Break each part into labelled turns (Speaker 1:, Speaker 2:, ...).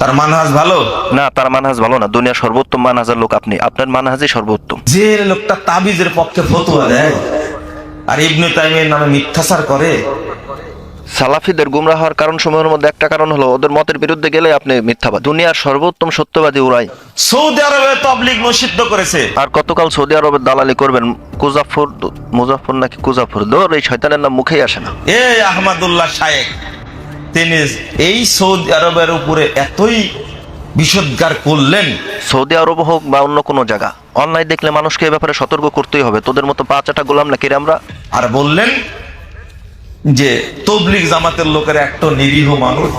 Speaker 1: তার মানহাজ ভালো?
Speaker 2: না তার মানহাজ ভালো না। দুনিয়ার সর্বোত্তম মানহাজের লোক আপনি। আপনার মানহাজই সর্বোত্তম।
Speaker 1: যে লোকটা তাবিজের পক্ষে ফতুয়া দেয় আর ইবনে তাইমের নামে মিথ্যাচার করে
Speaker 2: সালাফিদের গুমরা হওয়ার কারণ সমূহের মধ্যে একটা কারণ হলো ওদের মতের বিরুদ্ধে গেলে আপনি মিথ্যাবাদ দুনিয়ার সর্বোত্তম সত্যবাদী ওরাই।
Speaker 1: সৌদি আরবে তবলিগ নিষিদ্ধ করেছে।
Speaker 2: আর কতকাল সৌদি আরবের দালালি করবেন? কুজাফর মুজাফর নাকি কুজাফর? দৌড় এই শয়তানের নাম মুখেই আসে না।
Speaker 1: এ আহমদুল্লাহ শায়েক তিনি এই সৌদি আরবের উপরে এতই বিষোদ্গার করলেন।
Speaker 2: সৌদি আরব হোক বা অন্য কোনো জায়গা অনলাইন দেখলে মানুষকে এ ব্যাপারে সতর্ক করতেই হবে। তোদের মতো পাঁচ আটা গোলাম নাকি রে আমরা?
Speaker 1: আর বললেন যে তবলিক জামাতের লোকের একটা নিরীহ মানুষ।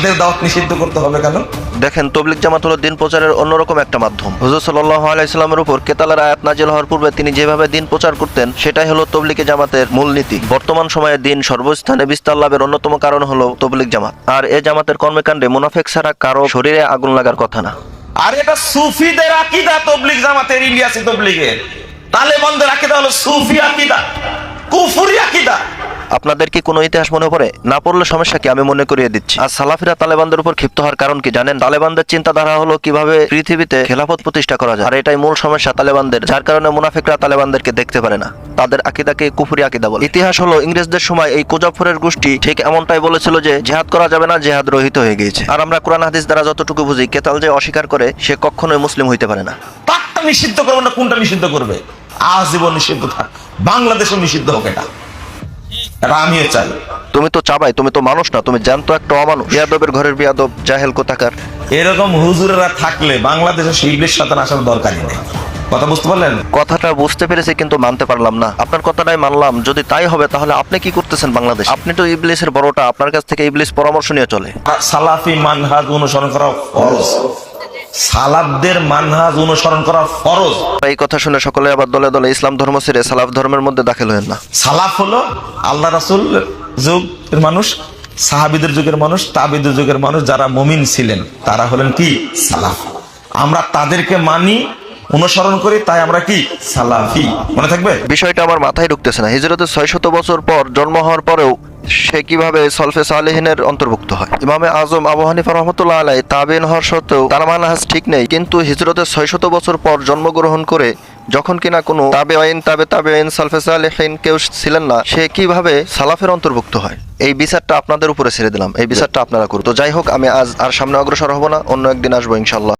Speaker 1: তাদের দাওয়াত নিষিদ্ধ করতে হবে কেন?
Speaker 2: দেখেন তবলিক জামাত হলো দিন প্রচারের অন্যরকম একটা মাধ্যম। হুজুর সাল্লাহ আলাইস্লামের উপর কেতালার আয়াত নাজিল হওয়ার পূর্বে তিনি যেভাবে দিন প্রচার করতেন সেটাই হলো তবলিকে জামাতের মূলনীতি বর্তমান সময়ে দিন সর্বস্থানে বিস্তার লাভের অন্যতম কারণ হলো তবলিক জামাত। আর এ জামাতের কর্মকাণ্ডে মুনাফেক ছাড়া কারও শরীরে আগুন লাগার কথা না।
Speaker 1: আর এটা সুফিদের আকিদা তবলিগ জামাতের ইলিয়াসি তবলিগের। তালেবানদের আকিদা হলো সুফি আকিদা কুফুরি আকিদা।
Speaker 2: আপনাদের কি কোনো ইতিহাস মনে পড়ে? না পড়লে সমস্যা কি? আমি মনে করিয়ে দিচ্ছি। আর সালাফিরা তালেবানদের উপর ক্ষিপ্ত হওয়ার কারণ কি জানেন? তালেবানদের চিন্তাধারা হলো কীভাবে পৃথিবীতে খেলাফত প্রতিষ্ঠা করা যায়। আর এটাই মূল সমস্যা তালেবানদের, যার কারণে মুনাফিকরা তালেবানদেরকে দেখতে পারে না। তাদের আকিদাকে কুফুরি আকিদা বলে। ইতিহাস হলো ইংরেজদের সময় এই কুজাফরের গোষ্ঠী ঠিক এমনটাই বলেছিল যে জেহাদ করা যাবে না, জেহাদ রহিত হয়ে গিয়েছে। আর আমরা কোরআন হাদিস দ্বারা যতটুকু বুঝি কেতাল যে অস্বীকার করে, সে কখনোই মুসলিম হইতে পারে না।
Speaker 1: নিষিদ্ধ করবে না, কোনটা নিষিদ্ধ করবে? আজীবন নিষিদ্ধ থাক। বাংলাদেশও নিষিদ্ধ হোক এটা। এটা আমিও চাই।
Speaker 2: তুমি তো চাবাই তুমি তো মানুষ না তুমি জানতো একটা অমানুষ। বিয়াদবের ঘরের বিয়াদব জাহেল কোথাকার?
Speaker 1: এরকম হুজুরেরা থাকলে বাংলাদেশে শিবলির সাথে আসার দরকারই নেই। কথা বুঝতে পারলেন?
Speaker 2: কথাটা বুঝতে পেরেছি কিন্তু মানতে পারলাম না। আপনার কথাটাই মানলাম যদি তাই হবে তাহলে আপনি কি করতেছেন বাংলাদেশ? আপনি তো ইবলিসের বড়টা আপনার কাছ থেকে ইবলিস পরামর্শ নিয়ে চলে।
Speaker 1: সালাফি মানহাজ অনুসরণ করা ফরজ। সালাফদের মানহাজ অনুসরণ করা ফরজ।
Speaker 2: এই কথা শুনে সকলে আবার দলে দলে ইসলাম ধর্ম ছেড়ে সালাফ ধর্মের মধ্যে দাখিল হয়েন না।
Speaker 1: সালাফ হলো আল্লাহ রাসুল যুগের মানুষ সাহাবিদের যুগের মানুষ তাবিদের যুগের মানুষ যারা মমিন ছিলেন তারা হলেন কি? সালাফ। আমরা তাদেরকে মানি অনুসরণ করি তাই আমরা কি? সালাফি। মনে থাকবে?
Speaker 2: বিষয়টা আমার মাথায় ঢুকতেছে না। হিজরতের ছয় শত বছর পর জন্ম হওয়ার পরেও সে কীভাবে সলফে সালেহিনের অন্তর্ভুক্ত হয়? ইমামে আজম আবু হানিফা রহমতুল্লাহ আলাই তাবিন হওয়ার সত্ত্বেও তার মানহাজ ঠিক নেই। কিন্তু হিজরতের ছয়শত বছর পর জন্মগ্রহণ করে যখন কিনা কোনো তাবে আইন তাবে তাবে আইন সালফে সালেহিন কেউ ছিলেন না, সে কীভাবে সালাফের অন্তর্ভুক্ত হয়? এই বিচারটা আপনাদের উপরে ছেড়ে দিলাম। এই বিচারটা আপনারা করুন। তো যাই হোক, আমি আজ আর সামনে অগ্রসর হব না। অন্য একদিন আসব ইনশাল্লাহ